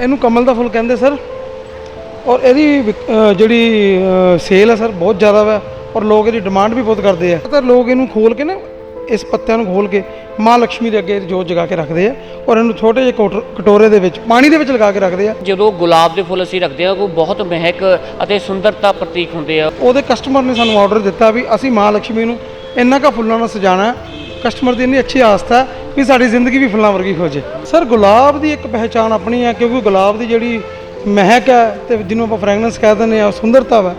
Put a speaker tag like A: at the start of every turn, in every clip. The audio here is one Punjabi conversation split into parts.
A: ਇਹਨੂੰ ਕਮਲ ਦਾ ਫੁੱਲ ਕਹਿੰਦੇ ਸਰ। ਔਰ ਇਹਦੀ ਜਿਹੜੀ ਸੇਲ ਹੈ ਸਰ ਬਹੁਤ ਜ਼ਿਆਦਾ ਵਾ। ਔਰ ਲੋਕ ਇਹਦੀ ਡਿਮਾਂਡ ਵੀ ਬਹੁਤ ਕਰਦੇ ਆ। ਤਾਂ ਲੋਕ ਇਹਨੂੰ ਖੋਲ ਕੇ ਨਾ ਇਸ ਪੱਤਿਆਂ ਨੂੰ ਖੋਲ ਕੇ ਮਾਂ ਲక్ష్ਮੀ ਦੇ ਅੱਗੇ ਜੋਤ ਜਗਾ ਕੇ ਰੱਖਦੇ ਆ। ਔਰ ਇਹਨੂੰ ਛੋਟੇ ਜਿਹੇ ਕਟੋਰੇ ਦੇ ਵਿੱਚ ਪਾਣੀ ਦੇ ਵਿੱਚ ਲਗਾ ਕੇ ਰੱਖਦੇ ਆ।
B: ਜਦੋਂ ਗੁਲਾਬ ਦੇ ਫੁੱਲ ਅਸੀਂ ਰੱਖਦੇ ਆ ਉਹ ਬਹੁਤ ਮਹਿਕ ਅਤੇ ਸੁੰਦਰਤਾ ਪ੍ਰਤੀਕ ਹੁੰਦੇ ਆ।
A: ਉਹਦੇ ਕਸਟਮਰ ਨੇ ਸਾਨੂੰ ਆਰਡਰ ਦਿੱਤਾ ਵੀ ਅਸੀਂ ਮਾਂ ਲక్ష్ਮੀ ਨੂੰ ਇੰਨਾ ਕਾ ਫੁੱਲਾਂ ਨਾਲ ਸਜਾਣਾ। ਕਸਟਮਰ ਦੀ ਇੰਨੀ ਅੱਛੀ ਆਸਤਾ ਵੀ ਸਾਡੀ ਜ਼ਿੰਦਗੀ ਵੀ ਫੁੱਲਾਂ ਵਰਗੀ ਹੋ ਜੇ। ਸਰ ਗੁਲਾਬ ਦੀ ਇੱਕ ਪਹਿਚਾਨ ਆਪਣੀ ਹੈ ਕਿਉਂਕਿ ਗੁਲਾਬ ਦੀ ਜਿਹੜੀ ਮਹਿਕ ਹੈ ਤੇ ਜਿਹਨੂੰ ਆਪਾਂ ਫ੍ਰੈਗਨੈਂਸ ਕਹਿ ਦਿੰਦੇ ਆ ਸੁੰਦਰਤਾ ਵਾ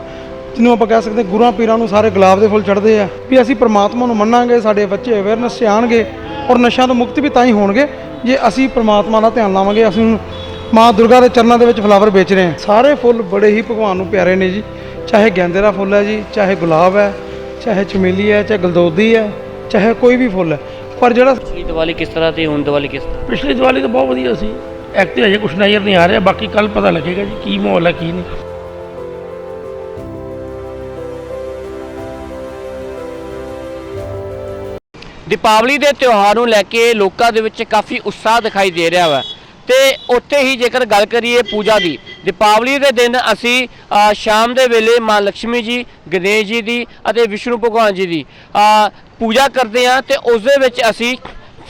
A: ਜਿਹਨੂੰ ਆਪਾਂ ਕਹਿ ਸਕਦੇ ਹਾਂ, ਗੁਰਾਂ ਪੀਰਾਂ ਨੂੰ ਸਾਰੇ ਗੁਲਾਬ ਦੇ ਫੁੱਲ ਚੜ੍ਹਦੇ ਆ ਵੀ ਅਸੀਂ ਪ੍ਰਮਾਤਮਾ ਨੂੰ ਮੰਨਾਂਗੇ ਸਾਡੇ ਬੱਚੇ ਅਵੇਅਰਨੈਸ 'ਚ ਆਣਗੇ ਔਰ ਨਸ਼ਿਆਂ ਤੋਂ ਮੁਕਤ ਵੀ ਤਾਂ ਹੀ ਹੋਣਗੇ ਜੇ ਅਸੀਂ ਪ੍ਰਮਾਤਮਾ ਦਾ ਧਿਆਨ ਲਾਵਾਂਗੇ ਅਸੀਂ ਮਾਂ ਦੁਰਗਾ ਦੇ ਚਰਨਾਂ ਦੇ ਵਿੱਚ ਫਲਾਵਰ ਵੇਚ ਰਹੇ ਹਾਂ। ਸਾਰੇ ਫੁੱਲ ਬੜੇ ਹੀ ਭਗਵਾਨ ਨੂੰ ਪਿਆਰੇ ਨੇ ਜੀ ਚਾਹੇ ਗੈਂਦੇ ਦਾ ਫੁੱਲ ਹੈ ਜੀ ਚਾਹੇ ਗੁਲਾਬ ਹੈ ਚਾਹੇ ਚਮੇਲੀ ਹੈ ਚਾਹੇ ਗਲਦੋਦੀ ਹੈ ਚਾਹੇ ਕੋਈ ਵੀ ਫੁੱਲ ਹੈ। ਪਰ ਜਿਹੜਾ
B: ਪਿਛਲੀ ਦੀਵਾਲੀ ਕਿਸ ਤਰ੍ਹਾਂ ਤੇ ਹੁਣ ਦੀਵਾਲੀ ਕਿਸ ਤਰ੍ਹਾਂ?
C: ਪਿਛਲੀ ਦੀਵਾਲੀ ਤਾਂ ਬਹੁਤ ਵਧੀਆ ਸੀ। ਐਕਟਿਵ ਅਜੇ ਕੁਛ ਨਜ਼ਰ ਨਹੀਂ ਆ ਰਿਹਾ ਬਾਕੀ ਕੱਲ ਪਤਾ ਲੱਗੇਗਾ ਜੀ ਕੀ ਮਾਹੌਲ ਹੈ ਕੀ ਨਹੀਂ।
B: ਦੀਪਾਵਲੀ ਦੇ ਤਿਉਹਾਰ ਨੂੰ ਲੈ ਕੇ ਲੋਕਾਂ ਦੇ ਵਿੱਚ ਕਾਫੀ ਉਤਸ਼ਾਹ ਦਿਖਾਈ ਦੇ ਰਿਹਾ ਵਾ। ਤੇ ਉੱਥੇ ਹੀ ਜੇਕਰ ਗੱਲ ਕਰੀਏ ਪੂਜਾ ਦੀ ਦੀਪਾਵਲੀ ਦੇ ਦਿਨ ਅਸੀਂ ਸ਼ਾਮ ਦੇ ਵੇਲੇ ਮਾਂ ਲక్ష్ਮੀ ਜੀ ਗਣੇਸ਼ ਜੀ ਦੀ ਅਤੇ ਵਿਸ਼ਨੂੰ ਭਗਵਾਨ ਜੀ ਦੀ ਪੂਜਾ ਕਰਦੇ ਹਾਂ ਤੇ ਉਸ ਦੇ ਵਿੱਚ ਅਸੀਂ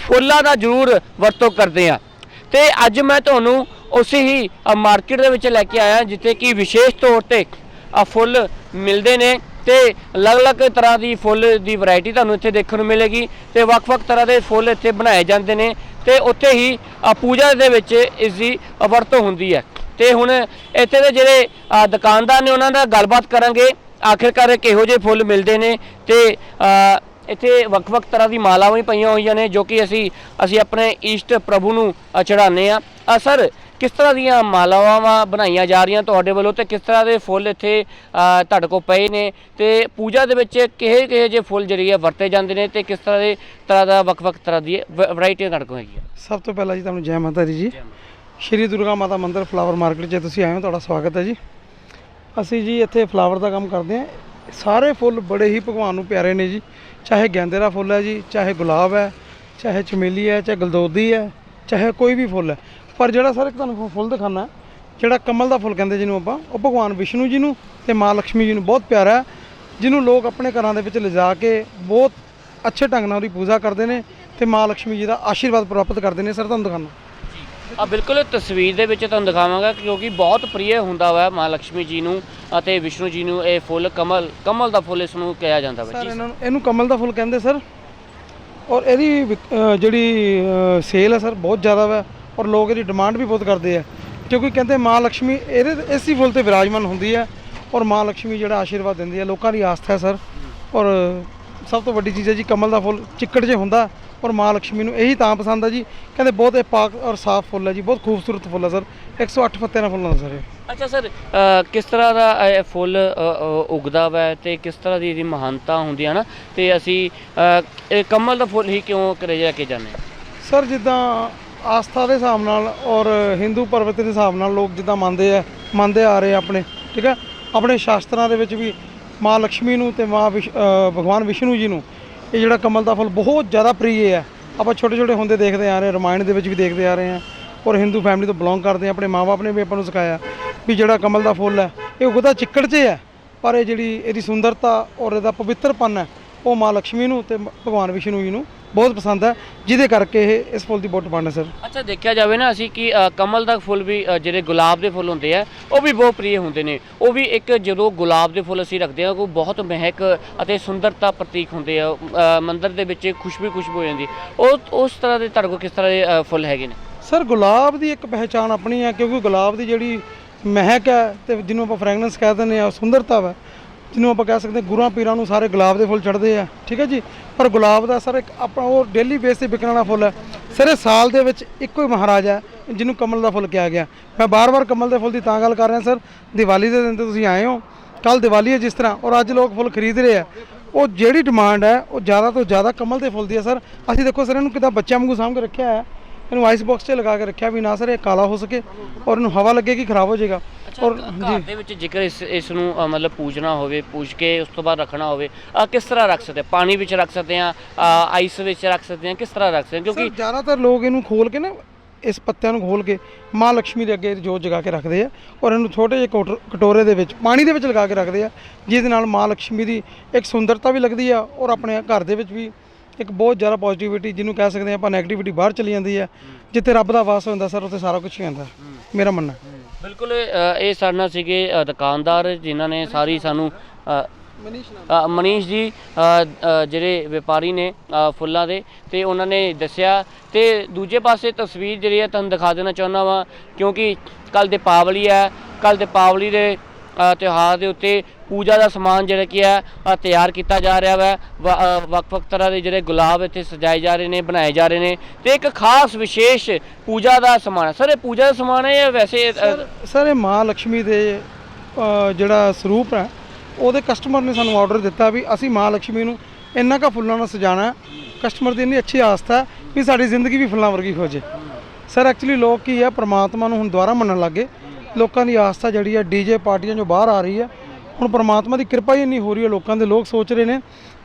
B: ਫੁੱਲਾਂ ਦਾ ਜ਼ਰੂਰ ਵਰਤੋਂ ਕਰਦੇ ਹਾਂ। ਤੇ ਅੱਜ ਮੈਂ ਤੁਹਾਨੂੰ ਉਸੇ ਹੀ ਮਾਰਕੀਟ ਦੇ ਵਿੱਚ ਲੈ ਕੇ ਆਇਆ, ਜਿੱਥੇ ਕਿ ਵਿਸ਼ੇਸ਼ ਤੌਰ ਤੇ ਫੁੱਲ ਮਿਲਦੇ ਨੇ ਤੇ ਅਲੱਗ-ਅਲੱਗ ਤਰ੍ਹਾਂ ਦੀ ਫੁੱਲ ਦੀ ਵੈਰਾਈਟੀ ਤੁਹਾਨੂੰ ਇੱਥੇ ਦੇਖਣ ਨੂੰ ਮਿਲੇਗੀ ਤੇ ਵੱਖ-ਵੱਖ ਤਰ੍ਹਾਂ ਦੇ ਫੁੱਲ ਇੱਥੇ ਬਣਾਏ ਜਾਂਦੇ ਨੇ ਤੇ ਉੱਥੇ ਹੀ ਪੂਜਾ ਦੇ ਵਿੱਚ ਇਸ ਦੀ ਵਰਤੋਂ ਹੁੰਦੀ ਹੈ। ਤੇ ਹੁਣ ਇੱਥੇ ਦੇ ਜਿਹੜੇ ਦੁਕਾਨਦਾਰ ਨੇ ਉਹਨਾਂ ਨਾਲ ਗੱਲਬਾਤ ਕਰਾਂਗੇ, ਆਖਿਰਕਾਰ ਕਿਹੋ ਜਿਹੇ ਫੁੱਲ ਮਿਲਦੇ ਨੇ ਤੇ ਇੱਥੇ ਵੱਖ-ਵੱਖ ਤਰ੍ਹਾਂ ਦੀ ਮਾਲਾਵਾਂ ਵੀ ਪਈਆਂ ਹੋਈਆਂ ਨੇ, ਜੋ ਕਿ ਅਸੀਂ ਅਸੀਂ ਆਪਣੇ ਇਸ਼ਟ ਪ੍ਰਭੂ ਨੂੰ ਚੜਾਉਂਦੇ ਆ ਸਰ, ਕਿਸ ਤਰ੍ਹਾਂ ਦੀਆਂ ਮਾਲਾਵਾਂ ਬਣਾਈਆਂ ਜਾ ਰਹੀਆਂ ਤੁਹਾਡੇ ਵੱਲੋਂ ਤੇ ਕਿਸ ਤਰ੍ਹਾਂ ਦੇ ਫੁੱਲ ਇੱਥੇ ਤੁਹਾਡੇ ਕੋਲ ਪਏ ਨੇ? ਤੇ ਪੂਜਾ ਦੇ ਵਿੱਚ ਕਿਹੇ ਕਿਹੇ ਜਿਹੇ ਫੁੱਲ ਜਿਹੜੇ ਆ ਵਰਤੇ ਜਾਂਦੇ ਨੇ ਤੇ ਕਿਸ ਤਰ੍ਹਾਂ ਦੇ, ਤਰ੍ਹਾਂ ਦਾ ਵੱਖ-ਵੱਖ ਤਰ੍ਹਾਂ ਦੀ ਵੈਰਾਈਟੀਆਂ ਤੁਹਾਡੇ ਕੋਲ ਹੈਗੀਆਂ?
A: ਸਭ ਤੋਂ ਪਹਿਲਾਂ ਜੀ ਤੁਹਾਨੂੰ ਜੈ ਮਾਤਾ ਦੀ ਜੀ। ਸ਼੍ਰੀ ਦੁਰਗਾ ਮਾਤਾ ਮੰਦਿਰ ਫਲਾਵਰ ਮਾਰਕੀਟ 'ਚ ਤੁਸੀਂ ਆਏ ਹੋ, ਤੁਹਾਡਾ ਸਵਾਗਤ ਹੈ ਜੀ। ਅਸੀਂ ਜੀ ਇੱਥੇ ਫਲਾਵਰ ਦਾ ਕੰਮ ਕਰਦੇ ਹਾਂ। ਸਾਰੇ ਫੁੱਲ ਬੜੇ ਹੀ ਭਗਵਾਨ ਨੂੰ ਪਿਆਰੇ ਨੇ ਜੀ। ਚਾਹੇ ਗੈਂਦੇ ਦਾ ਫੁੱਲ ਹੈ ਜੀ, ਚਾਹੇ ਗੁਲਾਬ ਹੈ, ਚਾਹੇ ਚਮੇਲੀ ਹੈ, ਚਾਹੇ ਗਲਦੋਦੀ ਹੈ, ਚਾਹੇ ਕੋਈ ਵੀ ਫੁੱਲ ਹੈ। ਪਰ ਜਿਹੜਾ ਸਰ ਇੱਕ ਤੁਹਾਨੂੰ ਫੁੱਲ ਦਿਖਾਣਾ ਜਿਹੜਾ ਕਮਲ ਦਾ ਫੁੱਲ ਕਹਿੰਦੇ ਜਿਹਨੂੰ ਆਪਾਂ, ਉਹ ਭਗਵਾਨ ਵਿਸ਼ਨੂੰ ਜੀ ਨੂੰ ਤੇ ਮਾਂ ਲక్ష్ਮੀ ਜੀ ਨੂੰ ਬਹੁਤ ਪਿਆਰਾ ਹੈ, ਜਿਹਨੂੰ ਲੋਕ ਆਪਣੇ ਘਰਾਂ ਦੇ ਵਿੱਚ ਲਿਜਾ ਕੇ ਬਹੁਤ ਅੱਛੇ ਢੰਗ ਨਾਲ ਉਹਦੀ ਪੂਜਾ ਕਰਦੇ ਨੇ ਤੇ ਮਾਂ ਲక్ష్ਮੀ ਜੀ ਦਾ ਆਸ਼ੀਰਵਾਦ ਪ੍ਰਾਪਤ ਕਰਦੇ ਨੇ। ਸਰ, ਤੁਹਾਨੂੰ ਦਿਖਾਣਾ
B: ਆ ਬਿਲਕੁਲ ਤਸਵੀਰ ਦੇ ਵਿੱਚ ਤੁਹਾਨੂੰ ਦਿਖਾਵਾਂਗਾ ਕਿਉਂਕਿ ਬਹੁਤ ਪ੍ਰੀਅ ਹੁੰਦਾ ਹੋਇਆ ਮਹਾਲక్ష్ਮੀ ਜੀ ਨੂੰ ਅਤੇ ਵਿਸ਼ਨੂੰ ਜੀ ਨੂੰ ਇਹ ਫੁੱਲ ਕਮਲ ਕਮਲ ਦਾ ਫੁੱਲ ਇਸ ਨੂੰ ਕਿਹਾ ਜਾਂਦਾ
A: ਸਰ ਇਹਨਾਂ ਨੂੰ ਇਹਨੂੰ ਕਮਲ ਦਾ ਫੁੱਲ ਕਹਿੰਦੇ ਸਰ। ਔਰ ਇਹਦੀ ਵਿਕ- ਜਿਹੜੀ ਸੇਲ ਹੈ ਸਰ ਬਹੁਤ ਜ਼ਿਆਦਾ ਵਾ ਔਰ ਲੋਕ ਇਹਦੀ ਡਿਮਾਂਡ ਵੀ ਬਹੁਤ ਕਰਦੇ ਆ। ਕਿਉਂਕਿ ਕਹਿੰਦੇ ਮਾਂ ਲక్ష్ਮੀ ਇਹਦੇ ਇਸੇ ਫੁੱਲ ਤੇ ਵਿਰਾਜਮਾਨ ਹੁੰਦੀ ਹੈ ਔਰ ਮਾਂ ਲక్ష్ਮੀ ਜਿਹੜਾ ਆਸ਼ੀਰਵਾਦ ਦਿੰਦੀ ਹੈ ਲੋਕਾਂ ਦੀ ਆਸਥਾ ਹੈ ਸਰ। ਔਰ ਸਭ ਤੋਂ ਵੱਡੀ ਚੀਜ਼ ਹੈ ਜੀ ਕਮਲ ਦਾ ਫੁੱਲ ਚਿੱਕੜ ਜੇ ਹੁੰਦਾ ਔਰ ਮਾਂ ਲక్ష్ਮੀ ਨੂੰ ਇਹੀ ਤਾਂ ਪਸੰਦ ਆ ਜੀ। ਕਹਿੰਦੇ ਬਹੁਤ ਇਹ ਪਾਕ ਔਰ ਸਾਫ਼ ਫੁੱਲ ਹੈ ਜੀ ਬਹੁਤ ਖੂਬਸੂਰਤ ਫੁੱਲ ਹੈ ਸਰ। 108 ਪੱਤਿਆਂ ਦਾ ਫੁੱਲ ਹੈ ਸਰ
B: ਅੱਛਾ ਸਰ ਕਿਸ ਤਰ੍ਹਾਂ ਦਾ ਇਹ ਫੁੱਲ ਉਗਦਾ ਵਾ ਤੇ ਕਿਸ ਤਰ੍ਹਾਂ ਦੀ ਇਹਦੀ ਮਹਾਨਤਾ ਹੁੰਦੀ ਹੈ ਨਾ? ਤੇ ਅਸੀਂ ਇਹ ਕਮਲ ਦਾ ਫੁੱਲ ਹੀ ਕਿਉਂ ਕਰੇ ਜਾ ਕੇ ਜਾਣੇ
A: ਸਰ ਜਿੱਦਾਂ ਆਸਥਾ ਦੇ ਹਿਸਾਬ ਨਾਲ ਔਰ ਹਿੰਦੂ ਪਰਵਤ ਦੇ ਹਿਸਾਬ ਨਾਲ ਲੋਕ ਜਿੱਦਾਂ ਮੰਨਦੇ ਆ ਮੰਨਦੇ ਆ ਰਹੇ ਆਪਣੇ ਠੀਕ ਹੈ ਆਪਣੇ ਸ਼ਾਸਤਰਾਂ ਦੇ ਵਿੱਚ ਵੀ ਮਾਂ ਲక్ష్ਮੀ ਨੂੰ ਤੇ ਮਾਂ ਭਗਵਾਨ ਵਿਸ਼ਨੂੰ ਜੀ ਨੂੰ ਇਹ ਜਿਹੜਾ ਕਮਲ ਦਾ ਫੁੱਲ ਬਹੁਤ ਜ਼ਿਆਦਾ ਪ੍ਰਿਯ ਹੈ। ਆਪਾਂ ਛੋਟੇ ਛੋਟੇ ਹੁੰਦੇ ਦੇਖਦੇ ਆ ਰਹੇ ਰਮਾਇਣ ਦੇ ਵਿੱਚ ਵੀ ਦੇਖਦੇ ਆ ਰਹੇ ਆ ਔਰ ਹਿੰਦੂ ਫੈਮਿਲੀ ਤੋਂ ਬਿਲੋਂਗ ਕਰਦੇ ਆ, ਆਪਣੇ ਮਾਪੇ ਨੇ ਵੀ ਆਪਾਂ ਨੂੰ ਸਿਖਾਇਆ ਵੀ ਜਿਹੜਾ ਕਮਲ ਦਾ ਫੁੱਲ ਹੈ, ਇਹ ਉਗਦਾ ਚਿੱਕੜ 'ਚ ਹੈ ਪਰ ਇਹ ਜਿਹੜੀ ਇਹਦੀ ਸੁੰਦਰਤਾ ਔਰ ਇਹਦਾ ਪਵਿੱਤਰਪਨ ਹੈ, ਉਹ ਮਾਂ ਲక్ష్ਮੀ ਨੂੰ ਤੇ ਭਗਵਾਨ ਵਿਸ਼ਨੂੰ ਜੀ ਨੂੰ ਬਹੁਤ ਪਸੰਦ ਹੈ ਜਿਹਦੇ ਕਰਕੇ ਇਹ ਇਸ ਫੁੱਲ ਦੀ ਬਹੁਤ ਡਿਮਾਂਡ ਹੈ ਸਰ।
B: ਅੱਛਾ ਦੇਖਿਆ ਜਾਵੇ ਨਾ ਅਸੀਂ ਕਿ ਅ, ਕਮਲ ਦਾ ਫੁੱਲ ਵੀ ਅ, ਜਿਹੜੇ ਗੁਲਾਬ ਦੇ ਫੁੱਲ ਹੁੰਦੇ ਆ ਉਹ ਵੀ ਬਹੁਤ ਪ੍ਰਿਯ ਹੁੰਦੇ ਨੇ। ਉਹ ਵੀ ਇੱਕ ਜਦੋਂ ਗੁਲਾਬ ਦੇ ਫੁੱਲ ਅਸੀਂ ਰੱਖਦੇ ਆ ਉਹ ਬਹੁਤ ਮਹਿਕ ਅਤੇ ਸੁੰਦਰਤਾ ਪ੍ਰਤੀਕ ਹੁੰਦੇ ਆ ਅ, ਮੰਦਿਰ ਦੇ ਵਿੱਚ ਖੁਸ਼ਬੂ ਖੁਸ਼ਬੂ ਹੋ ਜਾਂਦੀ। ਉਹ ਉਸ ਤਰ੍ਹਾਂ ਦੇ ਤੁਹਾਡੇ ਕੋਲ ਕਿਸ ਤਰ੍ਹਾਂ ਦੇ ਅ, ਫੁੱਲ ਹੈਗੇ ਨੇ?
A: ਸਰ ਗੁਲਾਬ ਦੀ ਇੱਕ ਪਹਿਚਾਨ ਆਪਣੀ ਹੈ ਕਿਉਂਕਿ ਗੁਲਾਬ ਦੀ ਜਿਹੜੀ ਮਹਿਕ ਹੈ ਤੇ ਜਿਹਨੂੰ ਆਪਾਂ ਫ੍ਰੈਗਨੈਂਸ ਕਹਿ ਦਿੰਦੇ ਆ ਸੁੰਦਰਤਾ ਵਾ। ਜਿਹਨੂੰ ਆਪਾਂ ਕਹਿ ਸਕਦੇ ਹਾਂ, ਗੁਰਾਂ ਪੀਰਾਂ ਨੂੰ ਸਾਰੇ ਗੁਲਾਬ ਦੇ ਫੁੱਲ ਚੜ੍ਹਦੇ ਆ ਠੀਕ ਹੈ ਜੀ? ਪਰ ਗੁਲਾਬ ਦਾ ਸਰ ਇੱਕ ਆਪਣਾ ਉਹ ਡੇਲੀ ਬੇਸ ਤੇ ਵਿਕਣ ਵਾਲਾ ਫੁੱਲ ਹੈ। ਸਰ ਇਹ ਸਾਲ ਦੇ ਵਿੱਚ ਇੱਕੋ ਹੀ ਮਹਾਰਾਜਾ ਹੈ, ਜਿਹਨੂੰ ਕਮਲ ਦਾ ਫੁੱਲ ਕਿਹਾ ਗਿਆ। ਮੈਂ ਬਾਰ-ਬਾਰ ਕਮਲ ਦੇ ਫੁੱਲ ਦੀ ਤਾਂ ਗੱਲ ਕਰ ਰਿਹਾ, ਸਰ। ਦੀਵਾਲੀ ਦੇ ਦਿਨ ਤੇ ਤੁਸੀਂ ਆਏ ਹੋ। ਕੱਲ ਦੀਵਾਲੀ ਹੈ ਜਿਸ ਤਰ੍ਹਾਂ, ਔਰ ਅੱਜ ਲੋਕ ਫੁੱਲ ਖਰੀਦ ਰਹੇ ਆ ਉਹ ਜਿਹੜੀ ਡਿਮਾਂਡ ਹੈ, ਉਹ ਜ਼ਿਆਦਾ ਤੋਂ ਜ਼ਿਆਦਾ ਕਮਲ ਦੇ ਫੁੱਲ ਦੀ ਹੈ, ਸਰ। ਅਸੀਂ ਦੇਖੋ, ਸਰ, ਇਹਨੂੰ ਕਿਦਾਂ ਬੱਚਿਆਂ ਵਾਂਗੂ ਸਾਂਭ ਕੇ ਰੱਖਿਆ ਹੈ। ਇਹਨੂੰ ਆਈਸ ਬਾਕਸ 'ਚ ਲਗਾ ਕੇ ਰੱਖਿਆ ਵੀ ਨਾ ਸਰ ਇਹ ਕਾਲਾ ਹੋ ਸਕੇ ਔਰ ਇਹਨੂੰ ਹਵਾ ਲੱਗੇ ਕਿ ਖਰਾਬ ਹੋ ਜਾਏਗਾ। ਔਰ
B: ਘਰ ਦੇ ਵਿੱਚ ਜੇਕਰ ਇਸ ਇਸ ਨੂੰ ਮਤਲਬ ਪੂਜਣਾ ਹੋਵੇ ਪੂਜ ਕੇ ਉਸ ਤੋਂ ਬਾਅਦ ਰੱਖਣਾ ਹੋਵੇ ਅ, ਕਿਸ ਤਰ੍ਹਾਂ ਰੱਖ ਸਕਦੇ ਪਾਣੀ ਵਿੱਚ ਰੱਖ ਸਕਦੇ ਆ ਆਈਸ ਵਿੱਚ ਰੱਖ ਸਕਦੇ ਆ ਕਿਸ ਤਰ੍ਹਾਂ ਰੱਖ ਸਕਦੇ ਕਿਉਂਕਿ
A: ਜ਼ਿਆਦਾਤਰ ਲੋਕ ਇਹਨੂੰ ਖੋਲ ਕੇ ਨਾ ਇਸ ਪੱਤਿਆਂ ਨੂੰ ਖੋਲ ਕੇ ਮਾਂ ਲక్ష్ਮੀ ਦੇ ਅੱਗੇ ਜੋਤ ਜਗਾ ਕੇ ਰੱਖਦੇ ਆ ਔਰ ਇਹਨੂੰ ਛੋਟੇ ਜਿਹੇ ਕੋਟਰ- ਕਟੋਰੇ ਦੇ ਵਿੱਚ ਪਾਣੀ ਦੇ ਵਿੱਚ ਲਗਾ ਕੇ ਰੱਖਦੇ ਆ ਜਿਹਦੇ ਨਾਲ ਮਾਂ ਲక్ష్ਮੀ ਦੀ ਇੱਕ ਸੁੰਦਰਤਾ ਵੀ ਲੱਗਦੀ ਆ ਔਰ ਆਪਣੇ ਘਰ ਦੇ ਵਿੱਚ ਵੀ ਇੱਕ ਬਹੁਤ ਜ਼ਿਆਦਾ ਪੋਜ਼ਿਟਿਵਿਟੀ ਜਿਹਨੂੰ ਕਹਿ ਸਕਦੇ ਆ ਆਪਾਂ 네ਗੇਟਿਵਿਟੀ ਬਾਹਰ ਚਲੀ ਜਾਂਦੀ ਹੈ ਜਿੱਥੇ ਰੱਬ ਦਾ ਵਾਸ ਹੁੰਦਾ ਸਰ ਉੱਥੇ ਸਾਰਾ ਕੁਝ ਹੀ ਹੁੰਦਾ। ਮੇਰਾ ਮੰਨਣਾ
B: ਬਿਲਕੁਲ ਅ, ਇਹ ਸਾਡੇ ਨਾਲ ਸੀਗੇ ਅ, ਦੁਕਾਨਦਾਰ ਜਿਨ੍ਹਾਂ ਨੇ ਸਾਰੀ ਸਾਨੂੰ ਅ, ਅ, ਮਨੀਸ਼ ਜੀ ਅ, ਅ, ਜਿਹੜੇ ਵਪਾਰੀ ਨੇ ਅ, ਫੁੱਲਾਂ ਦੇ ਤੇ ਉਹਨਾਂ ਨੇ ਦੱਸਿਆ ਤੇ ਦੂਜੇ ਪਾਸੇ ਤਸਵੀਰ ਜਿਹੜੀ ਹੈ ਤੁਹਾਨੂੰ ਦਿਖਾ ਦੇਣਾ ਚਾਹੁੰਦਾ ਵਾਂ ਕਿਉਂਕਿ ਕੱਲ ਦੀਪਾਵਲੀ ਹੈ ਕੱਲ ਦੀਪਾਵਲੀ ਦੇ ਤਿਉਹਾਰ ਦੇ ਉੱਤੇ ਪੂਜਾ ਦਾ ਸਮਾਨ ਜਿਹੜਾ ਕੀ ਹੈ ਤਿਆਰ ਕੀਤਾ ਜਾ ਰਿਹਾ ਹੈ ਵੱਖ-ਵੱਖ ਤਰ੍ਹਾਂ ਦੇ ਜਿਹੜੇ ਗੁਲਾਬ ਇੱਥੇ ਸਜਾਏ ਜਾ ਰਹੇ ਨੇ, ਬਣਾਏ ਜਾ ਰਹੇ ਨੇ। ਤੇ ਇੱਕ ਖਾਸ ਵਿਸ਼ੇਸ਼ ਪੂਜਾ ਦਾ ਸਮਾਨ ਸਰ, ਇਹ ਪੂਜਾ ਦਾ ਸਮਾਨ ਹੈ ਜਾਂ ਵੈਸੇ
A: ਸਰ ਇਹ ਮਾਂ ਲక్ష్ਮੀ ਦੇ ਜਿਹੜਾ ਸਰੂਪ ਹੈ, ਉਹਦੇ ਕਸਟਮਰ ਨੇ ਸਾਨੂੰ ਆਰਡਰ ਦਿੱਤਾ ਵੀ ਅਸੀਂ ਮਾਂ ਲక్ష్ਮੀ ਨੂੰ ਇੰਨਾ ਕਾ ਫੁੱਲਾਂ ਨਾਲ ਸਜਾਣਾ ਕਸਟਮਰ ਦੀ ਇੰਨੀ ਅੱਛੀ ਆਸਤਾ ਵੀ ਸਾਡੀ ਜ਼ਿੰਦਗੀ ਵੀ ਫੁੱਲਾਂ ਵਰਗੀ ਹੋ ਜੇ ਸਰ ਐਕਚੁਅਲੀ ਲੋਕ ਕੀ ਹੈ, ਪ੍ਰਮਾਤਮਾ ਨੂੰ ਹੁਣ ਦੁਆਰਾ ਮੰਨਣ ਲੱਗੇ ਲੋਕਾਂ ਦੀ ਆਸਥਾ ਜਿਹੜੀ ਹੈ ਡੀਜੇ ਪਾਰਟੀਆਂ ਜੋ ਬਾਹਰ ਆ ਰਹੀ ਹੈ। ਹੁਣ ਪ੍ਰਮਾਤਮਾ ਦੀ ਕਿਰਪਾ ਹੀ ਇੰਨੀ ਹੋ ਰਹੀ ਹੈ, ਲੋਕਾਂ ਦੇ ਲੋਕ ਸੋਚ ਰਹੇ ਨੇ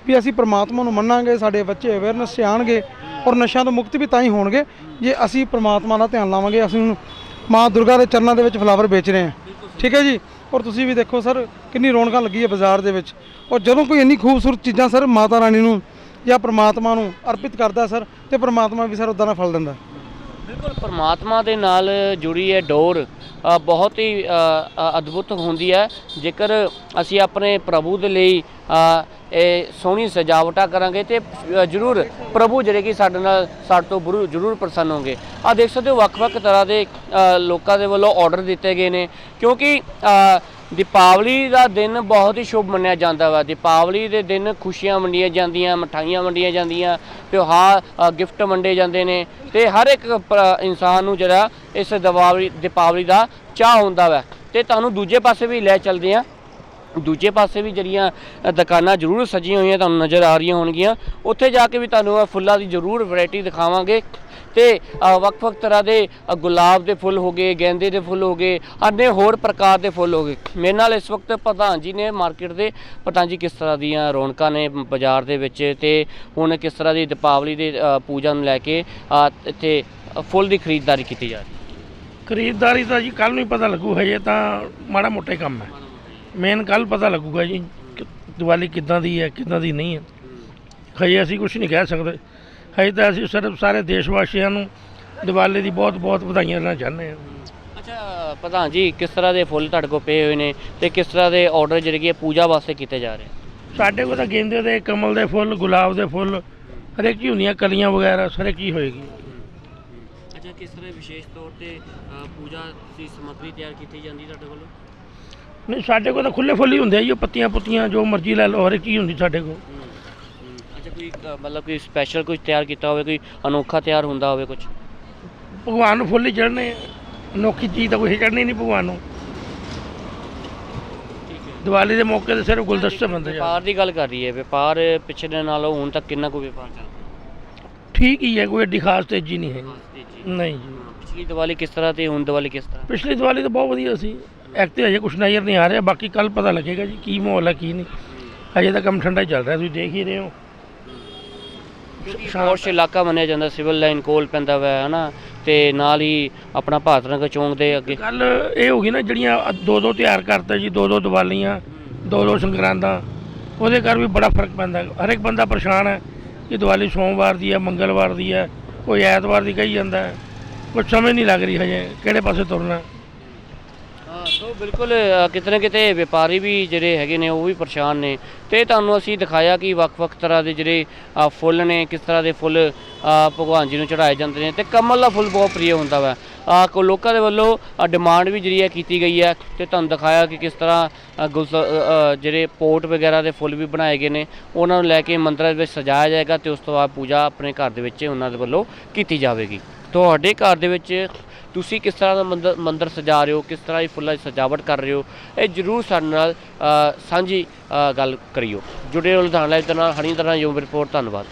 A: ਵੀ ਅਸੀਂ ਪ੍ਰਮਾਤਮਾ ਨੂੰ ਮੰਨਾਂਗੇ, ਸਾਡੇ ਬੱਚੇ ਅਵੇਅਰਨੈਸ 'ਚ ਆਣਗੇ ਔਰ ਨਸ਼ਿਆਂ ਤੋਂ ਮੁਕਤ ਵੀ ਤਾਂ ਹੀ ਹੋਣਗੇ ਜੇ ਅਸੀਂ ਪ੍ਰਮਾਤਮਾ ਦਾ ਧਿਆਨ ਲਾਵਾਂਗੇ, ਅਸੀਂ ਹੁਣ ਮਾਂ ਦੁਰਗਾ ਦੇ ਚਰਨਾਂ ਦੇ ਵਿੱਚ ਫਲਾਵਰ ਵੇਚ ਰਹੇ ਹਾਂ। ਠੀਕ ਹੈ ਜੀ? ਔਰ ਤੁਸੀਂ ਵੀ ਦੇਖੋ ਸਰ, ਕਿੰਨੀ ਰੌਣਕਾਂ ਲੱਗੀ ਹੈ ਬਾਜ਼ਾਰ ਦੇ ਵਿੱਚ। ਔਰ ਜਦੋਂ ਕੋਈ ਇੰਨੀ ਖੂਬਸੂਰਤ ਚੀਜ਼ਾਂ ਸਰ ਮਾਤਾ ਰਾਣੀ ਨੂੰ ਜਾਂ ਪ੍ਰਮਾਤਮਾ ਨੂੰ ਅਰਪਿਤ ਕਰਦਾ ਸਰ, ਤੇ ਪ੍ਰਮਾਤਮਾ ਵੀ ਸਰ ਉਦਾਂ ਦਾ ਫਲ ਦਿੰਦਾ।
B: ਬਿਲਕੁਲ, ਪਰਮਾਤਮਾ ਦੇ ਨਾਲ ਜੁੜੀ ਹੈ ਡੋਰ ਬਹੁਤ ਹੀ ਅਦਭੁਤ ਹੁੰਦੀ ਹੈ। ਜੇਕਰ ਅਸੀਂ ਆਪਣੇ ਪ੍ਰਭੂ ਦੇ ਲਈ ਇਹ ਸੋਹਣੀ ਸਜਾਵਟਾਂ ਕਰਾਂਗੇ ਤੇ ਜ਼ਰੂਰ ਪ੍ਰਭੂ ਜਿਹੜੇ ਕਿ ਸਾਡੇ ਨਾਲ, ਸਾਡੇ ਤੋਂ ਬਰੂ- ਜ਼ਰੂਰ ਪ੍ਰਸੰਨ ਹੋਣਗੇ। ਆ ਦੇਖ ਸਕਦੇ ਹੋ, ਵੱਖ-ਵੱਖ ਤਰ੍ਹਾਂ ਦੇ ਲੋਕਾਂ ਦੇ ਵੱਲੋਂ ਆਰਡਰ ਦਿੱਤੇ ਗਏ ਨੇ। ਕਿਉਂਕਿ ਦੀਪਾਵਲੀ ਦਾ ਦਿਨ ਬਹੁਤ ਹੀ ਸ਼ੁਭ ਮੰਨਿਆ ਜਾਂਦਾ ਵਾ। ਦੀਪਾਵਲੀ ਦੇ ਦਿਨ ਖੁਸ਼ੀਆਂ ਵੰਡੀਆਂ ਜਾਂਦੀਆਂ, ਮਠਾਈਆਂ ਵੰਡੀਆਂ ਜਾਂਦੀਆਂ, ਤਿਉਹਾਰ ਗਿਫਟ ਵੰਡੇ ਜਾਂਦੇ ਨੇ ਤੇ ਹਰ ਇੱਕ ਪ- ਇਨਸਾਨ ਨੂੰ ਜਿਹੜਾ ਇਸ ਦੀਪਾਵਲੀ ਦੀਪਾਵਲੀ ਦਾ ਚਾਹ ਹੁੰਦਾ ਵਾ। ਤੇ ਤੁਹਾਨੂੰ ਦੂਜੇ ਪਾਸੇ ਵੀ ਲੈ ਚੱਲਦੇ ਆ। ਦੂਜੇ ਪਾਸੇ ਵੀ ਜਿਹੜੀਆਂ ਦੁਕਾਨਾਂ ਜ਼ਰੂਰ ਸਜੀਆਂ ਹੋਈਆਂ ਤੁਹਾਨੂੰ ਨਜ਼ਰ ਆ ਰਹੀਆਂ ਹੋਣਗੀਆਂ। ਉੱਥੇ ਜਾ ਕੇ ਵੀ ਤੁਹਾਨੂੰ ਫੁੱਲਾਂ ਦੀ ਜ਼ਰੂਰ ਵੈਰਾਈਟੀ ਦਿਖਾਵਾਂਗੇ। ਤੇ ਵੱਖ ਵੱਖ ਤਰ੍ਹਾਂ ਦੇ ਗੁਲਾਬ ਦੇ ਫੁੱਲ ਹੋ ਗਏ, ਗੈਂਦੇ ਦੇ ਫੁੱਲ ਹੋ ਗਏ ਅਨੇ ਹੋਰ ਪ੍ਰਕਾਰ ਦੇ ਫੁੱਲ ਹੋ ਗਏ। ਮੇਰੇ ਨਾਲ ਇਸ ਵਕਤ ਪਤਾ ਜੀ ਨੇ ਮਾਰਕੀਟ ਦੇ, ਪਤਾ ਜੀ ਕਿਸ ਤਰ੍ਹਾਂ ਦੀਆਂ ਰੌਣਕਾਂ ਨੇ ਬਾਜ਼ਾਰ ਦੇ ਵਿੱਚ ਤੇ ਹੁਣ ਕਿਸ ਤਰ੍ਹਾਂ ਦੀ ਦੀਪਾਵਲੀ ਦੇ ਪੂਜਾ ਨੂੰ ਲੈ ਕੇ ਇੱਥੇ ਫੁੱਲ ਦੀ ਖਰੀਦਦਾਰੀ ਕੀਤੀ ਜਾ ਰਹੀ
C: ਖਰੀਦਦਾਰੀ ਤਾਂ ਜੀ ਕੱਲ ਨੂੰ ਹੀ ਪਤਾ ਲੱਗੂ ਹਜੇ ਤਾਂ ਮਾੜਾ ਮੋਟਾ ਕੰਮ ਹੈ। ਮੇਨ ਕੱਲ ਪਤਾ ਲੱਗੂਗਾ ਜੀ ਦੀਵਾਲੀ ਕਿੱਦਾਂ ਦੀ ਹੈ, ਕਿੱਦਾਂ ਦੀ ਨਹੀਂ ਹੈ। ਹਜੇ ਅਸੀਂ ਕੁਝ ਨਹੀਂ ਕਹਿ ਸਕਦੇ। ਹਜੇ ਤਾਂ ਅਸੀਂ ਸਿਰਫ ਸਾਰੇ ਦੇਸ਼ ਵਾਸੀਆਂ ਨੂੰ ਦੀਵਾਲੀ ਦੀ ਬਹੁਤ ਬਹੁਤ ਵਧਾਈਆਂ ਦੇਣਾ ਚਾਹੁੰਦੇ ਹਾਂ।
B: ਅੱਛਾ ਪ੍ਰਧਾਨ ਜੀ ਕਿਸ ਤਰ੍ਹਾਂ ਦੇ ਫੁੱਲ ਤੁਹਾਡੇ ਕੋਲ ਪਏ ਹੋਏ ਨੇ ਤੇ ਕਿਸ ਤਰ੍ਹਾਂ ਦੇ ਆਰਡਰ ਜਿਹੜੇ ਕਿ ਪੂਜਾ ਵਾਸਤੇ ਕੀਤੇ ਜਾ ਰਹੇ?
C: ਸਾਡੇ ਕੋਲ ਤਾਂ ਗੇਂਦੇ ਦੇ ਕਮਲ ਦੇ ਫੁੱਲ ਗੁਲਾਬ ਦੇ ਫੁੱਲ ਹਰੇਕ ਹੀ ਹੁੰਦੀਆਂ ਕਲੀਆਂ ਵਗੈਰਾ ਹਰੇਕ ਹੀ ਹੋਏਗੀ।
B: ਅੱਛਾ ਕਿਸ ਤਰ੍ਹਾਂ ਵਿਸ਼ੇਸ਼ ਤੌਰ ਤੇ ਪੂਜਾ ਦੀ ਸਮੱਗਰੀ ਤਿਆਰ ਕੀਤੀ ਜਾਂਦੀ ਤੁਹਾਡੇ ਕੋਲ?
C: ਨਹੀਂ ਸਾਡੇ ਕੋਲ ਤਾਂ ਖੁੱਲੇ ਫੁੱਲ ਹੀ ਹੁੰਦੇ ਆ ਜੀ ਉਹ ਪੱਤੀਆਂ ਪੁੱਤੀਆਂ ਜੋ ਮਰਜ਼ੀ ਲੈ ਲਓ ਹਰੇਕ ਚੀਜ਼ ਹੁੰਦੀ ਸਾਡੇ ਕੋਲ।
B: ਕੋਈ ਅ, ਮਤਲਬ ਕੋਈ ਸਪੈਸ਼ਲ ਕੁਝ ਤਿਆਰ ਕੀਤਾ ਹੋਵੇ ਕੋਈ ਅਨੋਖਾ ਤਿਆਰ ਹੁੰਦਾ ਹੋਵੇ ਕੁਝ
C: ਭਗਵਾਨ ਨੂੰ ਫੁੱਲ ਹੀ ਚੜ੍ਹਨੇ ਆ। ਅਨੋਖੀ ਚੀਜ਼ ਤਾਂ ਕੋਈ ਚੜ੍ਹਨੀ ਨਹੀਂ ਭਗਵਾਨ ਨੂੰ।
B: ਠੀਕ ਹੈ
C: ਦੀਵਾਲੀ ਦੇ ਮੌਕੇ ਤੇ ਸਿਰਫ ਗੁਲਦਸਤੇ ਬੰਦੇ ਜਾ
B: ਵਪਾਰ ਦੀ ਗੱਲ ਕਰ ਰਹੀ ਹੈ ਵਪਾਰ ਪਿਛਲੇ ਨਾਲੋਂ ਹੁਣ ਤੱਕ ਕਿੰਨਾ ਕੁ ਵਪਾਰ ਚੱਲਦਾ
C: ਠੀਕ ਹੀ ਹੈ ਕੋਈ ਐਡੀ ਖਾਸ ਤੇਜ਼ੀ ਨਹੀਂ
B: ਜੀ
C: ਨਹੀਂ। ਜੀ।
B: ਪਿਛਲੀ ਦੀਵਾਲੀ ਕਿਸ ਤਰ੍ਹਾਂ ਤੇ ਹੁਣ ਦੀਵਾਲੀ ਕਿਸ ਤਰ੍ਹਾਂ?
C: ਪਿਛਲੀ ਦੀਵਾਲੀ ਤਾਂ ਬਹੁਤ ਵਧੀਆ ਸੀ। ਐਕ ਤੇ ਹਜੇ ਕੁਛ ਨਜ਼ਰ ਨਹੀਂ ਆ ਰਿਹਾ ਬਾਕੀ ਕੱਲ ਪਤਾ ਲੱਗੇਗਾ ਜੀ ਕੀ ਮਾਹੌਲ ਹੈ ਕੀ ਨਹੀਂ। ਹਜੇ ਤਾਂ ਕੰਮ ਠੰਡਾ ਹੀ ਚੱਲ ਰਿਹਾ ਤੁਸੀਂ ਦੇਖ ਹੀ ਰਹੇ ਹੋ।
B: ਫੋਰਸ ਇਲਾਕਾ ਮੰਨਿਆ ਜਾਂਦਾ ਸਿਵਲ ਲਾਈਨ ਕੋਲ ਪੈਂਦਾ ਵਾ ਹੈ ਨਾ ਤੇ ਨਾਲ ਹੀ ਆਪਣਾ ਭਾਰਤ ਨਗਰ ਚੌਂਕ ਦੇ ਅੱਗੇ।
C: ਕੱਲ ਇਹ ਹੋ ਗਈ ਨਾ ਜਿਹੜੀਆਂ ਦੋ ਦੋ ਤਿਆਰ ਕਰਤਾ ਜੀ ਦੋ ਦੋ ਦੀਵਾਲੀਆਂ ਦੋ ਦੋ ਸੰਗਰਾਂਦਾਂ ਉਹਦੇ ਕਰ ਵੀ ਬੜਾ ਫ਼ਰਕ ਪੈਂਦਾ। ਹਰ ਇੱਕ ਬੰਦਾ ਪਰੇਸ਼ਾਨ ਹੈ ਕਿ ਦੀਵਾਲੀ ਸੋਮਵਾਰ ਦੀ ਹੈ ਮੰਗਲਵਾਰ ਦੀ ਹੈ ਕੋਈ ਐਤਵਾਰ ਦੀ ਕਹੀ ਜਾਂਦਾ ਕੁਝ ਸਮਝ ਨਹੀਂ ਲੱਗ ਰਹੀ ਹਜੇ ਕਿਹੜੇ ਪਾਸੇ ਤੁਰਨਾ
B: ਸੋ ਬਿਲਕੁਲ ਅ, ਕਿਤੇ ਨਾ ਕਿਤੇ ਵਪਾਰੀ ਵੀ ਜਿਹੜੇ ਹੈਗੇ ਨੇ ਉਹ ਵੀ ਪਰੇਸ਼ਾਨ ਨੇ। ਤੇ ਤੁਹਾਨੂੰ ਅਸੀਂ ਦਿਖਾਇਆ ਕਿ ਵੱਖ-ਵੱਖ ਤਰ੍ਹਾਂ ਦੇ ਜਿਹੜੇ ਅ, ਫੁੱਲ ਨੇ ਕਿਸ ਤਰ੍ਹਾਂ ਦੇ ਫੁੱਲ ਅ, ਭਗਵਾਨ ਜੀ ਨੂੰ ਚੜਾਏ ਜਾਂਦੇ ਨੇ। ਤੇ ਕਮਲ ਦਾ ਫੁੱਲ ਬਹੁਤ ਪ੍ਰਿय ਹੁੰਦਾ ਵਾ। ਅ, ਕੋ ਲੋਕਾਂ ਦੇ ਵੱਲੋਂ ਡਿਮਾਂਡ ਵੀ ਜਿਹੜੀ ਹੈ ਕੀਤੀ ਗਈ ਹੈ। ਤੇ ਤੁਹਾਨੂੰ ਦਿਖਾਇਆ ਕਿ ਕਿਸ ਤਰ੍ਹਾਂ ਅ, ਗੁਲਸ ਅ, ਅ, ਜਿਹੜੇ ਪੋਟ ਵਗੈਰਾ ਦੇ ਫੁੱਲ ਵੀ ਬਣਾਏ ਗਏ ਨੇ। ਉਹਨਾਂ ਨੂੰ ਲੈ ਕੇ ਮੰਦਰਾਂ ਦੇ ਵਿੱਚ ਸਜਾਇਆ ਜਾਏਗਾ ਤੇ ਉਸ ਤੋਂ ਬਾਅਦ ਪੂਜਾ ਆਪਣੇ ਘਰ ਦੇ ਵਿੱਚ ਉਹਨਾਂ ਦੇ ਵੱਲੋਂ ਕੀਤੀ ਜਾਵੇਗੀ। ਤੁਹਾਡੇ ਘਰ ਦੇ ਵਿੱਚ ਤੁਸੀਂ ਕਿਸ ਤਰ੍ਹਾਂ ਦਾ ਮੰਦਰ ਮੰਦਰ ਸਜਾ ਰਹੇ ਹੋ, ਕਿਸ ਤਰ੍ਹਾਂ ਦੀ ਫੁੱਲਾਂ ਦੀ ਸਜਾਵਟ ਕਰ ਰਹੇ ਹੋ, ਇਹ ਜਰੂਰ ਸਾਡੇ ਨਾਲ ਸਾਂਝੀ ਗੱਲ ਕਰਿਓ। ਜੁੜੇ ਰਹੋ ਲੁਧਿਆਣਾ ਲਾਈਵ ਦੇ ਨਾਲ ਹਣੀ ਤਰ੍ਹਾਂ ਯੂਮ ਰਿਪੋਰਟ ਧੰਨਵਾਦ।